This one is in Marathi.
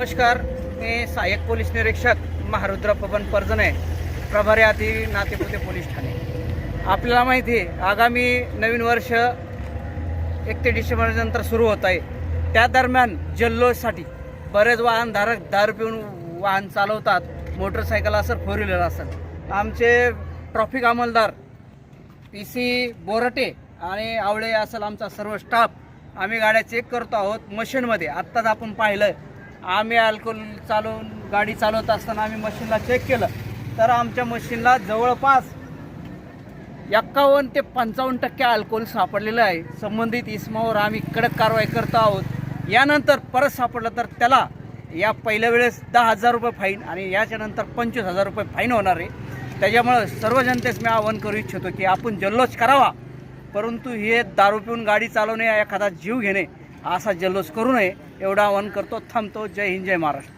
नमस्कार मी सहाय्यक पोलीस निरीक्षक महारुद्र पवन परजणे प्रभारी आधी नातेपुते पोलीस ठाणे. आपल्याला माहिती आहे आगामी नवीन वर्ष एक ते डिसेंबरनंतर सुरू होत आहे. त्या दरम्यान जल्लोषसाठी बरेच वाहनधारक दारू पिऊन वाहन चालवतात मोटरसायकल असेल फोर व्हीलर असेल. आमचे ट्रॉफिक अंमलदार पी सी बोरटे आणि आवळे असेल आमचा सर्व स्टाफ आम्ही गाड्या चेक करतो आहोत मशीनमध्ये. आत्ताच आपण पाहिलं आम्ही अल्कोहोल चालवून गाडी चालवत असताना आम्ही मशीनला चेक केलं. तर आमच्या मशीनला जवळपास एक्कावन्न ते पंचावन्न टक्के अल्कोहोल सापडलेलं आहे. संबंधित इसमावर आम्ही कडक कारवाई करतो आहोत. यानंतर परत सापडलं तर त्याला या पहिल्या वेळेस दहा हजार रुपये फाईन आणि याच्यानंतर पंचवीस हजार रुपये फाईन होणार आहे. त्याच्यामुळं सर्व जनतेस मी आवाहन करू इच्छितो की आपण जल्लोष करावा. परंतु हे दारू पिऊन गाडी चालवणे एखादा जीव घेणे असा जल्लोष करू नये एवढं आवाहन करतो थांबतो. जय हिंद जय महाराष्ट्र.